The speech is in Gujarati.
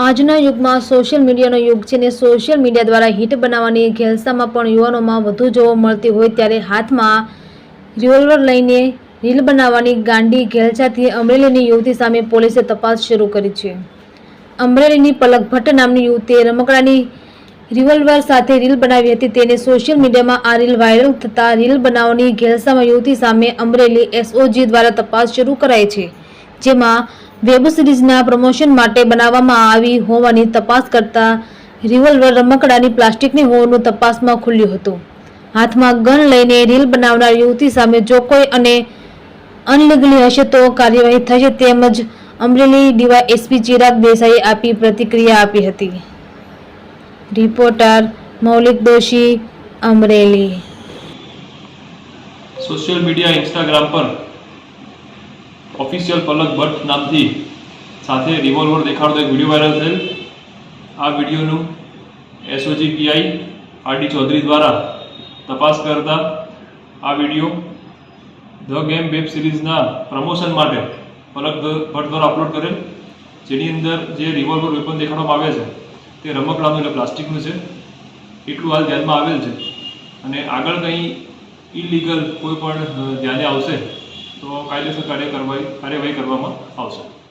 આજના યુગમાં સોશિયલ મીડિયાનો યુગ છે ને સોશિયલ મીડિયા દ્વારા હિટ બનાવવાની ઘેલસામાં પણ યુવાનોમાં વધુ જોવા મળતી હોય ત્યારે હાથમાં રિવોલ્વર લઈને રીલ બનાવવાની ગાંડી ઘેલસાથી અમરેલીની યુવતી સામે પોલીસે તપાસ શરૂ કરી છે. અમરેલીની પલક ભટ્ટ નામની યુવતીએ રમકડાની રિવોલ્વર સાથે રીલ બનાવી હતી. તેને સોશિયલ મીડિયામાં આ રીલ વાયરલ થતાં રીલ બનાવવાની ઘેલસામાં યુવતી સામે અમરેલી એસઓજી દ્વારા તપાસ શરૂ કરાઈ છે. જેમાં વેબ સિરીઝના પ્રમોશન માટે બનાવવામાં આવી હોવાની તપાસ કરતા રિવોલ્વર રમકડાની પ્લાસ્ટિકની હોવાનું તપાસમાં ખુલ્યું હતું. હાથમાં ગન લઈને રીલ બનાવનાર યુવતી સામે જો કોઈ અને અનલીગલી હશે તો કાર્યવાહી થશે તેમજ અમરેલી ડીવાય એસપી ચિરાગ દેસાઈએ આપી પ્રતિક્રિયા આપી હતી. Reporter Maulik Doshi, Amreli. Social media, Instagram પર ઓફિશિયલ પલક ભટ્ટ નામથી સાથે રિવોલ્વર દેખાડતો એક વીડિયો વાયરલ થયેલ. આ વિડીયોનું એસઓજી પીઆઈ આરડી ચૌધરી દ્વારા તપાસ કરતા આ વીડિયો ધ ગેમ વેબ સિરીઝના પ્રમોશન માટે પલક ભટ્ટ દ્વારા અપલોડ કરેલ. જેની અંદર જે રિવોલ્વર વેપન દેખાડવામાં આવે છે, તે રમકડાનું એટલે પ્લાસ્ટિકનું છે. એટલું હાલ ધ્યાનમાં આવેલ છે. અને આગળ કંઈ ઇલીગલ કોઈ પણ ધ્યાને આવશે તો કાયદેસર કાર્ય કરવાય કાર્યવાહી કરવામાં આવશે.